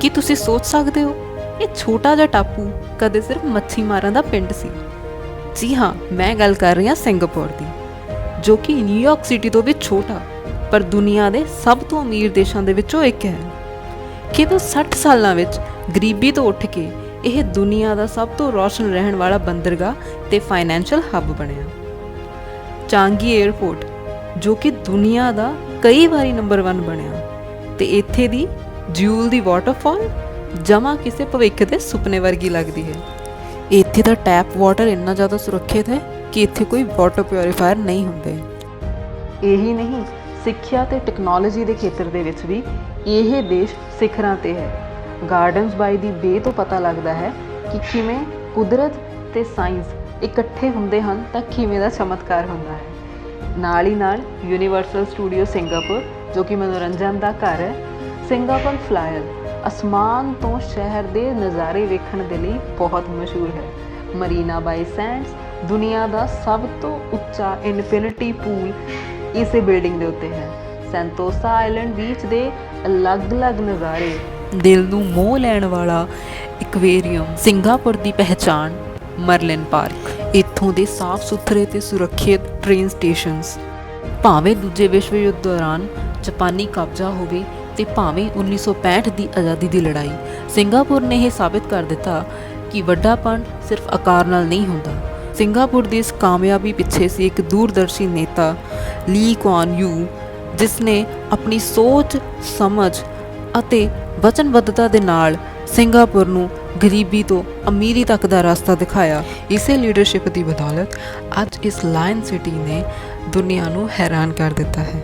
ਕੀ ਤੁਸੀਂ ਸੋਚ ਸਕਦੇ ਹੋ? ਇਹ ਛੋਟਾ ਜਿਹਾ ਟਾਪੂ ਕਦੇ ਸਿਰਫ ਮੱਛੀਮਾਰਾਂ ਦਾ ਪਿੰਡ ਸੀ। ਜੀ ਹਾਂ, ਮੈਂ ਗੱਲ ਕਰ ਰਹੀ ਹਾਂ ਸਿੰਗਾਪੁਰ ਦੀ, ਜੋ ਕਿ ਨਿਊਯਾਰਕ ਸਿਟੀ ਤੋਂ ਵੀ ਛੋਟਾ, ਪਰ ਦੁਨੀਆ ਦੇ ਸਭ ਤੋਂ ਅਮੀਰ ਦੇਸ਼ਾਂ ਦੇ ਵਿੱਚੋਂ ਇੱਕ ਹੈ। ਕਿਤੇ 60 ਸਾਲਾਂ ਵਿੱਚ ਗਰੀਬੀ ਤੋਂ ਉੱਠ ਕੇ ਇਹ ਦੁਨੀਆ ਦਾ ਸਭ ਤੋਂ ਰੌਸ਼ਨ ਰਹਿਣ ਵਾਲਾ ਬੰਦਰਗਾਹ ਤੇ ਫਾਈਨੈਂਸ਼ੀਅਲ ਹੱਬ ਬਣਿਆ। ਚਾਂਗੀ 에ਅਰਪੋਰਟ ਜੋ ਕਿ ਦੁਨੀਆ ਦਾ ਕਈ ਵਾਰੀ ਨੰਬਰ 1 ਬਣਿਆ, ਤੇ ਇੱਥੇ ਦੀ ਜਿਊਲ ਦੀ ਵਾਟਰਫਾਲ ਜਮਾ ਕਿਸੇ ਭਵਿੱਖ ਦੇ ਸੁਪਨੇ ਵਰਗੀ ਲੱਗਦੀ ਹੈ। ਇੱਥੇ ਦਾ ਟੈਪ ਵਾਟਰ ਇੰਨਾ ਜ਼ਿਆਦਾ ਸੁਰੱਖਿਅਤ ਹੈ ਕਿ ਇੱਥੇ ਕੋਈ ਵਾਟਰ ਪਿਉਰੀਫਾਇਰ ਨਹੀਂ ਹੁੰਦੇ। ਇਹੀ ਨਹੀਂ, ਸਿੱਖਿਆ ਤੇ ਟੈਕਨੋਲੋਜੀ ਦੇ ਖੇਤਰ ਦੇ ਵਿੱਚ ਵੀ ਇਹ ਦੇਸ਼ ਸਿਖਰਾਂ ਤੇ ਹੈ। ਗਾਰਡਨਸ ਬਾਈ ਦੀ ਬੇ ਤੋਂ ਪਤਾ ਲੱਗਦਾ ਹੈ ਕਿ ਕਿਵੇਂ ਕੁਦਰਤ ਤੇ ਸਾਇੰਸ ਇਕੱਠੇ ਹੁੰਦੇ ਹਨ ਤਾਂ ਕਿਵੇਂ ਦਾ ਚਮਤਕਾਰ ਹੁੰਦਾ ਹੈ। ਨਾਲ ਹੀ ਨਾਲ ਯੂਨੀਵਰਸਲ ਸਟੂਡੀਓ ਸਿੰਗਾਪੁਰ ਜੋ ਕਿ ਮਨੋਰੰਜਨ ਦਾ ਘਰ ਹੈ ਸਿੰਗਾਪੁਰ ਫਲਾਇਰ ਅਸਮਾਨ ਤੋਂ ਸ਼ਹਿਰ ਦੇ ਨਜ਼ਾਰੇ ਵੇਖਣ ਦੇ ਲਈ ਬਹੁਤ ਮਸ਼ਹੂਰ ਹੈ। ਮਰੀਨਾ ਬਾਈ ਸੈਂਡਸ, ਦੁਨੀਆ ਦਾ ਸਭ ਤੋਂ ਉੱਚਾ ਇਨਫਿਨਿਟੀ ਪੂਲ ਇਸੇ ਬਿਲਡਿੰਗ ਦੇ ਉੱਤੇ ਹੈ। ਸੈਂਟੋਸਾ ਆਈਲੈਂਡ ਬੀਚ ਦੇ ਅਲੱਗ-ਅਲੱਗ ਨਜ਼ਾਰੇ। ਦਿਲ ਨੂੰ ਮੋਹ ਲੈਣ ਵਾਲਾ ਇਕਵੇਰੀਅਮ, ਸਿੰਗਾਪੁਰ ਦੀ ਪਹਿਚਾਣ, ਮਰਲਿਨ ਪਾਰਕ। ਇੱਥੋਂ ਦੇ ਸਾਫ਼ ਸੁਥਰੇ ਤੇ ਸੁਰੱਖਿਅਤ ਟ੍ਰੇਨ ਸਟੇਸ਼ਨਸ ਭਾਵੇਂ ਦੂਜੇ ਵਿਸ਼ਵ ਯੁੱਧ ਦੌਰਾਨ ਜਾਪਾਨੀ ਕਬਜ਼ਾ ਹੋਵੇ ਤੇ ਭਾਵੇਂ 1965 ਦੀ ਆਜ਼ਾਦੀ ਦੀ ਲੜਾਈ, ਸਿੰਗਾਪੁਰ ਨੇ ਇਹ ਸਾਬਿਤ ਕਰ ਦਿੱਤਾ ਕਿ ਵੱਡਾਪਣ ਸਿਰਫ ਆਕਾਰ ਨਾਲ ਨਹੀਂ ਹੁੰਦਾ। ਸਿੰਗਾਪੁਰ ਦੀ ਇਸ ਕਾਮਯਾਬੀ ਪਿੱਛੇ ਸੀ ਇੱਕ ਦੂਰਦਰਸ਼ੀ ਨੇਤਾ, ਲੀ ਕੁਆਨ ਯੂ, ਜਿਸ ਨੇ ਆਪਣੀ ਸੋਚ, ਸਮਝ ਅਤੇ ਵਚਨਬੱਧਤਾ ਦੇ ਨਾਲ ਸਿੰਗਾਪੁਰ ਨੂੰ ਗਰੀਬੀ ਤੋਂ ਅਮੀਰੀ ਤੱਕ ਦਾ ਰਸਤਾ ਦਿਖਾਇਆ। ਇਸੇ ਲੀਡਰਸ਼ਿਪ ਦੀ ਬਦੌਲਤ ਅੱਜ ਇਸ ਲਾਇਨ ਸਿਟੀ ਨੇ ਦੁਨੀਆ ਨੂੰ ਹੈਰਾਨ ਕਰ ਦਿੱਤਾ ਹੈ।